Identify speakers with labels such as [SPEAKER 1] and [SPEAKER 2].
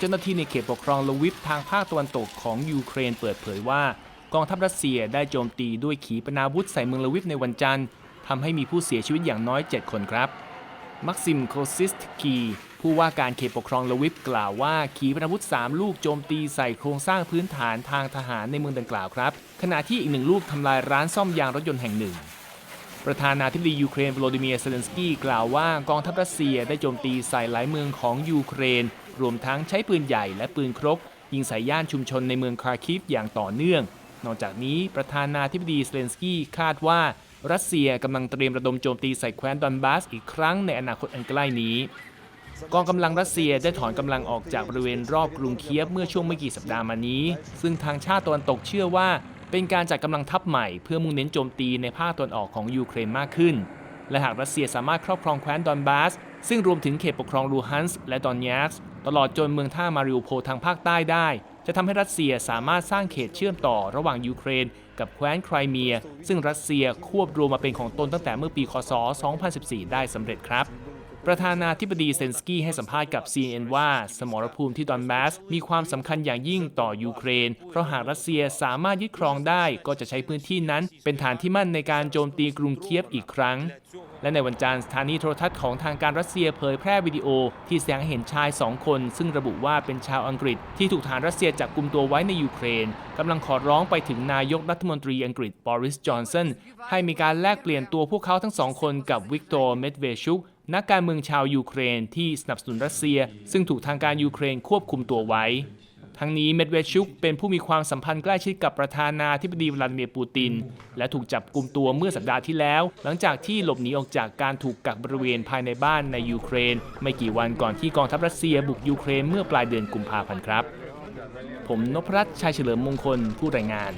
[SPEAKER 1] เจ้าหน้าที่ในเขตปกครองลวิฟทางภาคตะวันตกของยูเครนเปิดเผยว่ากองทัพรัสเซียได้โจมตีด้วยขีปนาวุธใส่เมืองลวิฟในวันจันทร์ทำให้มีผู้เสียชีวิตอย่างน้อย 7 คนครับ มักซิมโคซิสกีผู้ว่าการเขตปกครองลวิฟกล่าวว่าขีปนาวุธ 3 ลูกโจมตีใส่โครงสร้างพื้นฐานทางทหารในเมืองดังกล่าวครับ ขณะที่อีกหนึ่งลูกทำลายร้านซ่อมยางรถยนต์แห่งหนึ่ง ประธานาธิบดียูเครนโวโลดิเมียร์เซเลนสกี้กล่าวว่ากองทัพรัสเซียได้โจมตีใส่หลายเมืองของยูเครน รวมทั้งใช้ปืนใหญ่และปืนครบยิงใส่ย่านชุมชนในเมืองคาร์คิฟอย่างต่อเนื่อง นอกจากนี้ประธานาธิบดีเซเลนสกี้คาดว่ารัสเซียกำลังเตรียมระดมโจมตีใส่แคว้นดอนบาสอีกครั้งในอนาคตอันใกล้นี้ กองกำลังรัสเซียได้ถอนกำลังออกจากบริเวณรอบกรุงเคียฟเมื่อช่วงไม่กี่สัปดาห์มานี้ ซึ่งทางชาติตะวันตกเชื่อว่า เป็นการจัดกำลังทัพใหม่เพื่อมุ่งเน้นโจมตีในภาคตะวันออกของยูเครนมากขึ้น และหากรัสเซียสามารถครอบครองแคว้นดอนบาส ซึ่งรวมถึงเขตปกครองลูฮันส์และดอนยาสตลอดจนเมืองท่ามาริอุโพทางภาคใต้ได้ จะทำให้รัสเซียสามารถสร้างเขตเชื่อมต่อระหว่างยูเครน กับแคว้นไครเมีย ซึ่งรัสเซียควบรวมมาเป็นของตนตั้งแต่เมื่อปีคศ 2014 ได้สำเร็จครับ ประธานาธิบดีเซนสกี้ให้สัมภาษณ์กับ CNN ว่า สมรภูมิที่ดอนบาสมีความสำคัญอย่างยิ่งต่อยูเครน เพราะหากรัสเซียสามารถยึดครองได้ก็จะใช้พื้นที่นั้น เป็นฐานที่มั่นในการโจมตีกรุงเคียฟอีกครั้ง และในวันจันทร์สถานีโทรทัศน์ของทางการรัสเซียเผยแพร่วิดีโอ ที่แสดงเห็นชายสองคน ซึ่งระบุว่าเป็นชาวอังกฤษ ที่ถูกฐานรัสเซียจับกลุ่มตัวไว้ในยูเครนกำลังขอร้องไปถึงนายกรัฐมนตรีอังกฤษบอริสจอนสันให้มีการแลกเปลี่ยนตัวพวกเขาทั้งสองคนกับวิกตอร์เมดเวชุก นักการเมืองชาวยูเครนที่สนับสนุนรัสเซีย ซึ่งถูกทางการยูเครนควบคุมตัวไว้ ทั้งนี้เมดเวชุกเป็นผู้มีความสัมพันธ์ใกล้ชิดกับประธานาธิบดีวลาดิเมียร์ปูติน และถูกจับกลุ่มตัวเมื่อสัปดาห์ที่แล้ว หลังจากที่หลบหนีออกจากการถูกกักบริเวณภายในบ้านในยูเครน ไม่กี่วันก่อนที่กองทัพรัสเซียบุกยูเครนเมื่อปลายเดือนกุมภาพันธ์ครับ ผมนพรัตน์ชัยเฉลิมมงคลผู้รายงาน